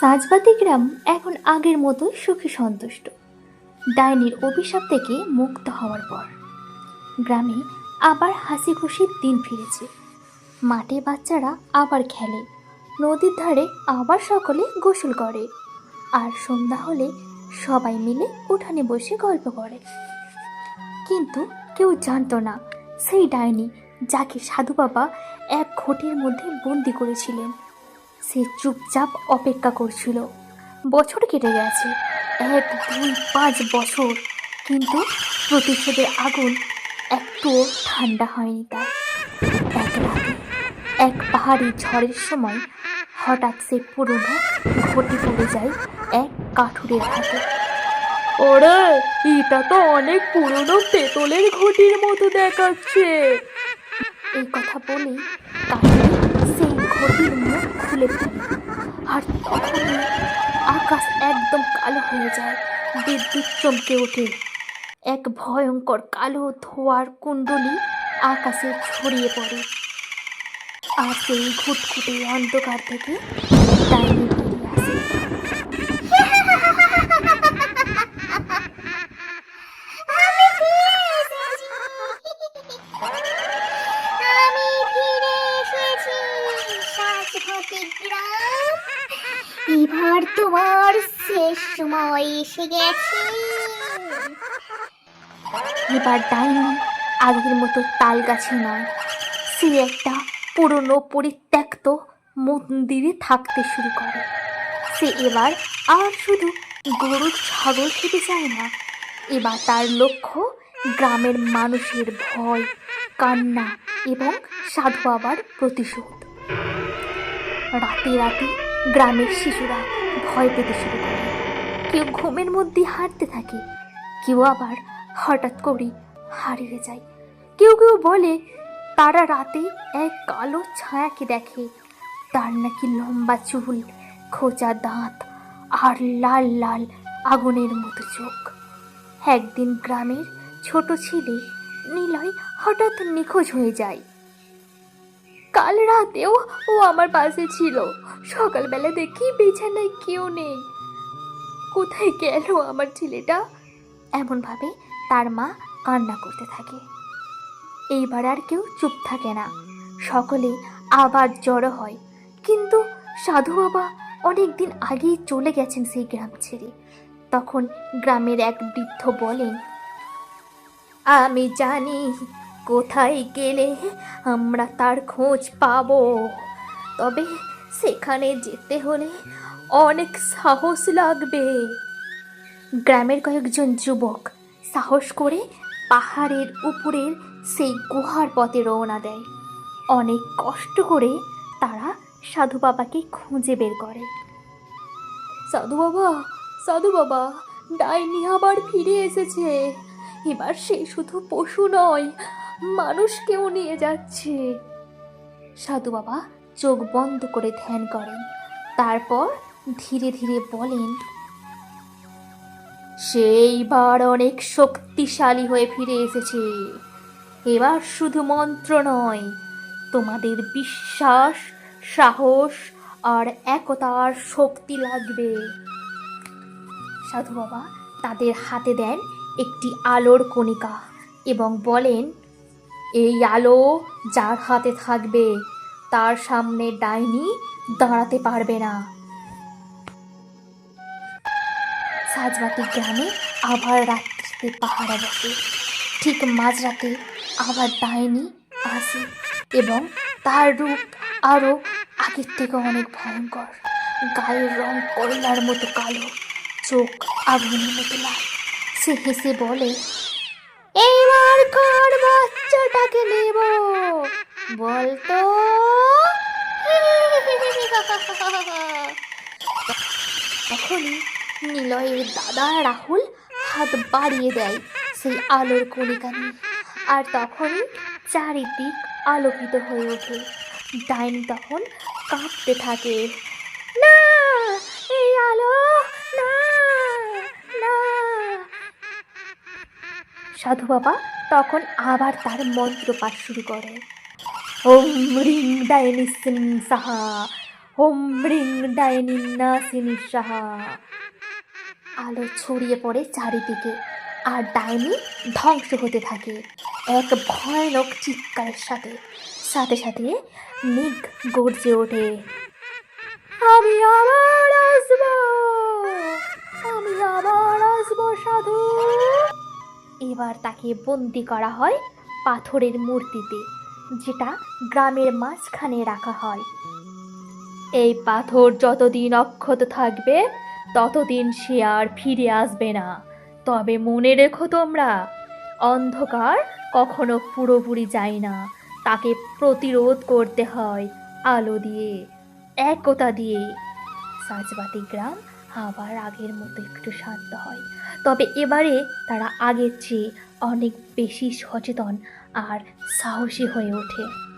সাজবাতি গ্রাম এখন আগের মতো সুখী সন্তুষ্ট। ডাইনির অভিশাপ থেকে মুক্ত হওয়ার পর গ্রামে আবার হাসি খুশির দিন ফিরেছে। মাঠে বাচ্চারা আবার খেলে, নদীর ধারে আবার সকলে গোসল করে। আর সন্ধ্যা হলে সবাই মিলে উঠানে বসে গল্প করে। কিন্তু কেউ জানতো না সেই ডাইনি যাকে সাধু বাবা এক ঘটির মধ্যে বন্দি করেছিলেন। সে চুপচাপ অপেক্ষা করছিল। বছর কেটে গেছে এক দুই পাঁচ বছর কিন্তু প্রতিশোধের আগুন একটুও ঠান্ডা হয়নি তার। এক রাতে এক পাহাড়ি ঝড়ের সময় হঠাৎ সে পুরনো ঘটি পড়ে যায় এক কাঠুরের হাতে। ওরে এটা তো অনেক পুরনো পেতলের ঘটির মতো দেখাচ্ছে। এই কথা বলে কাঠুরে সেই ঘটির মুখ খুলে আর তখনই আকাশ একদম কালো হয়ে যায়, বিদ্যুৎ চমকে ওঠে। এক ভয়ঙ্কর কালো ধোয়ার কুণ্ডলি আকাশে ছড়িয়ে পড়ে। আর সেই ঘুটঘুটে অন্ধকার থেকে ডাইনি শ্বাসঘাতী গ্রাম এবার তোমার শেষ সময় এসে গেছে। এবার ডাইনি আগের মতো তাল গাছে নয়, সে একটা পুরনো পরিত্যক্ত মন্দিরে থাকতে শুরু করে। সে এবার আর শুধু গরু, ছাগল খেতে চায় না। এবার তার লক্ষ্য গ্রামের মানুষের ভয়, কান্না এবং সাধু বাবার প্রতিশোধ। রাতে রাতে গ্রামের শিশুরা ভয় পেতে শুরু করে। কেউ ঘুমের মধ্যে হাঁটতে থাকে, কেউ আবার হঠাৎ করে হারিয়ে যায়। কেউ কেউ বলে, তারা রাতে এক কালো ছায়াকে দেখে। তার নাকি লম্বা চুল, খোঁচা দাঁত আর লাল লাল আগুনের মতো চোখ। একদিন গ্রামের ছোট ছেলে নিলয় হঠাৎ নিখোঁজ হয়ে যায়। কাল রাতেও ও আমার পাশে ছিল। সকালবেলা দেখি বিছানায় কেউ নেই। কোথায় গেল আমার ছেলেটা? এমনভাবে তার মা কান্না করতে থাকে। এইবার আর কেউ চুপ থাকে না। সকলে আবার জড়ো হয়। কিন্তু সাধু বাবা অনেক দিন আগেই চলে গেছেন সেই গ্রাম ছেড়ে। তখন গ্রামের এক বৃদ্ধ বলেন, আমি জানি কোথায় গেলে আমরা তার খোঁজ পাবো? তবে সেখানে যেতে হলে অনেক সাহস লাগবে। গ্রামের কয়েকজন যুবক সাহস করে পাহাড়ের উপরের সেই গুহার পথে রওনা দেয়। অনেক কষ্ট করে তারা সাধু বাবাকে খুঁজে বের করে। সাধু বাবা সাধু বাবা, ডাইনি আবার ফিরে এসেছে। এবার সে শুধু পশু নয় মানুষকেও নিয়ে যাচ্ছে। সাধু বাবা চোখ বন্ধ করে ধ্যান করেন। তারপর ধীরে ধীরে বলেন সেইবার অনেক শক্তিশালী হয়ে ফিরে এসেছে। এবার শুধু মন্ত্র নয়, তোমাদের বিশ্বাস, সাহস আর একতার শক্তি লাগবে। সাধু বাবা তাদের হাতে দেন একটি আলোর কণিকা এবং বলেন এই আলো যার হাতে থাকবে, তার সামনে ডাইনি দাঁড়াতে পারবে না। সাজবাতি গ্রামে আবার রাত্রিতে পাহারা বসে। ঠিক মাঝরাতে আবার ডাইনি আসে এবং তার রূপ আরও আগের থেকে অনেক ভয়ঙ্কর। গায়ের রং কয়লার মতো কালো, চোখ আগুনের মতো লাল। সে হেসে বলে, এইবার কার বাচ্চাটাকে নেব। বলতো? তখনই নিলয়ের দাদা রাহুল হাত বাড়িয়ে দেয় সেই আলোর কণিকা নিয়ে আর তখনই চারিদিক আলোকিত হয়ে ওঠে। ডাইনি তখন কাঁপতে থাকে। না, এই আলো, না না। সাধু বাবা তখন আবার তার মন্ত্র পাঠ শুরু করে। ওম রিং ডাইনি সিং সাহা হোম ব্রিং ডাইনিং নাসিনি সাহা আলো ছড়িয়ে পড়ে চারিদিকে আর ডাইনি ধ্বংস হতে থাকে এক ভয়ানক চিৎকারের সাথে। সাথে সাথে মেঘ গর্জে ওঠে। আমি আবার আসব! আমি আবার আসব, সাধু! এবার তাকে বন্দি করা হয় পাথরের মূর্তিতে, যেটা গ্রামের মাঝখানে রাখা হয়। এই পাথর যতদিন অক্ষত থাকবে, ততদিন সে আর ফিরে আসবে না। তবে মনে রেখো তোমরা, অন্ধকার কখনো পুরোপুরি যায় না। তাকে প্রতিরোধ করতে হয় আলো দিয়ে, একতা দিয়ে। সাজবাতি গ্রাম আবার আগের মতো একটু শান্ত হয়। তবে এবারে তারা আগের চেয়ে অনেক বেশি সচেতন আর সাহসী হয়ে ওঠে।